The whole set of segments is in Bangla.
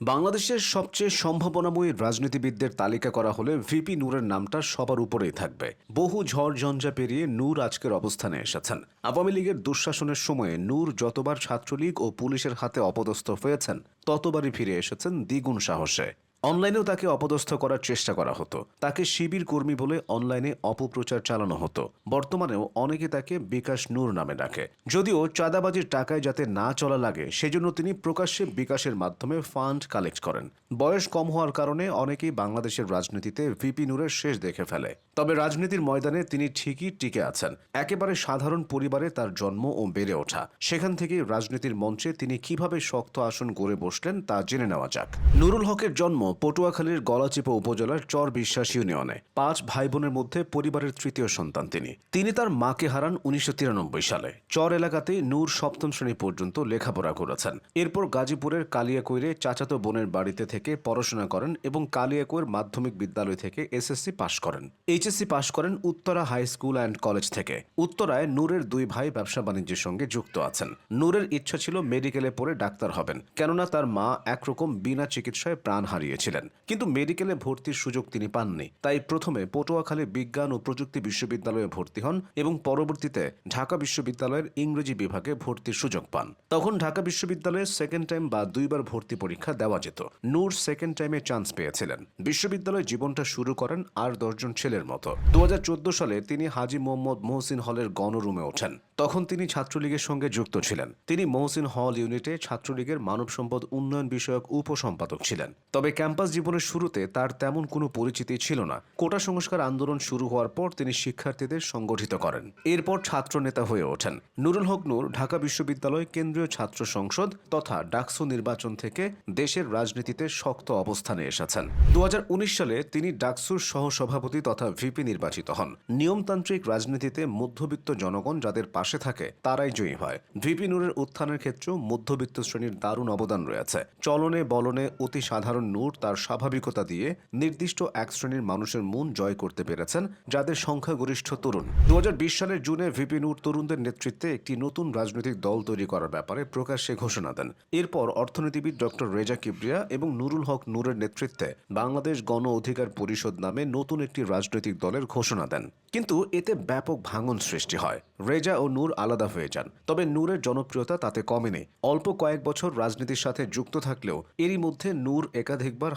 বাংলাদেশের সবচেয়ে সম্ভাবনাময়ী রাজনীতিবিদদের তালিকা করা হলে ভিপি নূরের নামটা সবার উপরেই থাকবে। বহু ঝড় ঝঞ্ঝা পেরিয়ে নূর আজকের অবস্থানে এসেছেন। আওয়ামী লীগের দুঃশাসনের সময়ে নূর যতবার ছাত্রলীগ ও পুলিশের হাতে অপদস্থ হয়েছেন, ততবারই ফিরে এসেছেন দ্বিগুণ সাহসে। অনলাইনেও তাকে অপদস্থ করার চেষ্টা করা হতো। তাকে শিবির কর্মী বলে অনলাইনে অপপ্রচার চালানো হতো। বর্তমানেও অনেকে তাকে বিকাশ নূর নামে ডাকে। যদিও চাঁদাবাজির টাকায় যাতে না চলা লাগে, সেজন্য তিনি প্রকাশ্যে বিকাশের মাধ্যমে ফান্ড কালেক্ট করেন। বয়স কম হওয়ার কারণে অনেকেই বাংলাদেশের রাজনীতিতে ভিপি নূরের শেষ দেখে ফেলে। তবে রাজনীতির ময়দানে তিনি ঠিকই টিকে আছেন। একেবারে সাধারণ পরিবারে তার জন্ম ও বেড়ে ওঠা। সেখান থেকেই রাজনীতির মঞ্চে তিনি কীভাবে শক্ত আসন গড়ে বসলেন তা জেনে নেওয়া যাক। নুরুল হকের জন্ম পটুয়াখালীর গলাচিপা উপজেলার চর বিশ্বাস ইউনিয়নে পাঁচ ভাই বোনের মধ্যে পরিবারের তৃতীয় সন্তান তিনি। তিনি তার মাকে হারান উনিশশো তিরানব্বই সালে। চর এলাকাতে নূর সপ্তম শ্রেণি পর্যন্ত লেখাপড়া করেছেন। এরপর গাজীপুরের কালিয়াকৈরে চাচাতো বোনের বাড়িতে থেকে পড়াশোনা করেন এবং কালিয়াকৈর মাধ্যমিক বিদ্যালয় থেকে এসএসসি পাশ করেন। এইচএসসি পাশ করেন Uttara high school and college থেকে। উত্তরায় নূরের দুই ভাই ব্যবসা বাণিজ্যের সঙ্গে যুক্ত আছেন। নূরের ইচ্ছা ছিল মেডিকেলে পড়ে ডাক্তার হবেন। কেননা তার মা একরকম বিনা চিকিৎসায় প্রাণ হারিয়েছিলেন কিন্তু মেডিকেলে ভর্তির সুযোগ তিনি পাননি। তাই প্রথমে পটুয়াখালী বিজ্ঞান ও প্রযুক্তি বিশ্ববিদ্যালয়ে ভর্তি হন এবং পরবর্তীতে ঢাকা বিশ্ববিদ্যালয়ের ইংরেজি বিভাগে ভর্তির সুযোগ পান। তখন ঢাকা বিশ্ববিদ্যালয়ে সেকেন্ড টাইম বা দুইবার ভর্তি পরীক্ষা দেওয়া যেত। নূর সেকেন্ড টাইমে চান্স পেয়েছিলেন। বিশ্ববিদ্যালয়ে জীবনটা শুরু করেন আর দশজন ছেলের মতো। দু হাজার চোদ্দ সালে তিনি হাজি মোহাম্মদ মহসিন হলের গণরুমে ওঠেন। তখন তিনি ছাত্রলীগের সঙ্গে যুক্ত ছিলেন। তিনি মহসিন হল ইউনিটে ছাত্রলীগের মানব সম্পদ উন্নয়ন বিষয়ক উপসম্পাদক ছিলেন। তবে ক্যাম্পাস জীবনের শুরুতে তার তেমন কোনো পরিচিতি ছিল না। কোটা সংস্কার আন্দোলন শুরু হওয়ার পর তিনি শিক্ষার্থীদের সংগঠিত করেন। এরপর ছাত্র নেতা হয়ে ওঠেন। নুরুল হক নূর, ঢাকা বিশ্ববিদ্যালয় কেন্দ্রীয় ছাত্র সংসদ তথা ডাকসু নির্বাচন থেকে দেশের রাজনীতিতে শক্ত অবস্থানে এসেছেন। দু হাজার উনিশ সালে তিনি ডাকসুর সহসভাপতি তথা ভিপি নির্বাচিত হন। নিয়মতান্ত্রিক রাজনীতিতে মধ্যবিত্ত জনগণ যাদের পাশে থাকে, তারাই জয়ী হয়। ভিপি নূরের উত্থানের ক্ষেত্রেও মধ্যবিত্ত শ্রেণির দারুণ অবদান রয়েছে। চলনে, বলনে অতি সাধারণ নূর তার স্বাভাবিকতা দিয়ে নির্দিষ্ট এক শ্রেণির মানুষের মন জয় করতে পেরেছেন যাদের সংখ্যাগরিষ্ঠ তরুণ। দু হাজার বিশ সালের জুনে ভিপি নূর তরুণদের নেতৃত্বে একটি নতুন রাজনৈতিক দল তৈরি করার ব্যাপারে প্রকাশ্যে ঘোষণা দেন। এরপর অর্থনীতিবিদ ডক্টর রেজা কিবরিয়া এবং নুরুল হক নূরের নেতৃত্বে বাংলাদেশ গণ অধিকার পরিষদ নামে নতুন একটি রাজনৈতিক দলের ঘোষণা দেন। কিন্তু এতে ব্যাপক ভাঙন সৃষ্টি হয়। রেজা ও নূর আলাদা হয়ে যান। তবে নূরের জনপ্রিয়তা তাতে কমেনি। অল্প কয়েক বছর রাজনীতির সাথে যুক্ত থাকলেও এরই মধ্যে নূর একাধিকবার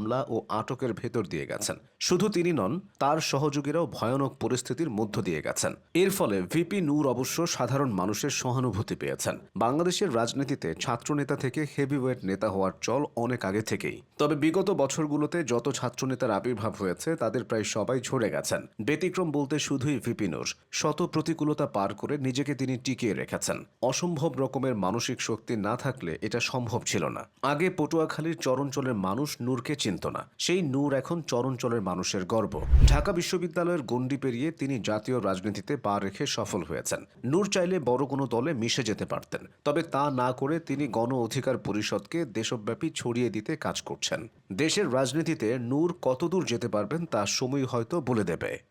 হামলা ও আটকের ভেতর দিয়ে গেছেন। শুধু তিনি নন, তার সহযোগীরাও ভয়ানক পরিস্থিতির মধ্য দিয়ে গেছেন। এর ফলে ভিপি নূর অবশ্য সাধারণ মানুষের সহানুভূতি পেয়েছেন। বাংলাদেশের রাজনীতিতে ছাত্রনেতা থেকে হেভিওয়েট নেতা হওয়ার চল অনেক আগে থেকেই। তবে বিগত বছরগুলোতে যত ছাত্রনেতার আবির্ভাব হয়েছে, তাদের প্রায় সবাই ঝরে গেছেন। ব্যতিক্রম বলতে শুধুই ভিপি নূর। শত প্রতিকূলতা পার করে নিজেকে তিনি টিকিয়ে রেখেছেন। অসম্ভব রকমের মানসিক শক্তি না থাকলে এটা সম্ভব ছিল না। আগে পটুয়াখালীর চরঞ্চলের মানুষ নূরকে চিনত। না সেই নূর এখন চরঞ্চলের মানুষের গর্ব। ঢাকা বিশ্ববিদ্যালয়ের গণ্ডি পেরিয়ে তিনি জাতীয় রাজনীতিতে পা রেখে সফল হয়েছেন। নূর চাইলে বড় কোনো দলে মিশে যেতে পারতেন। তবে তা না করে তিনি গণ অধিকার পরিষদকে দেশব্যাপী ছড়িয়ে দিতে কাজ করছেন। দেশের রাজনীতিতে নূর কতদূর যেতে পারবেন তা সময় হয়তো বলে দেবে।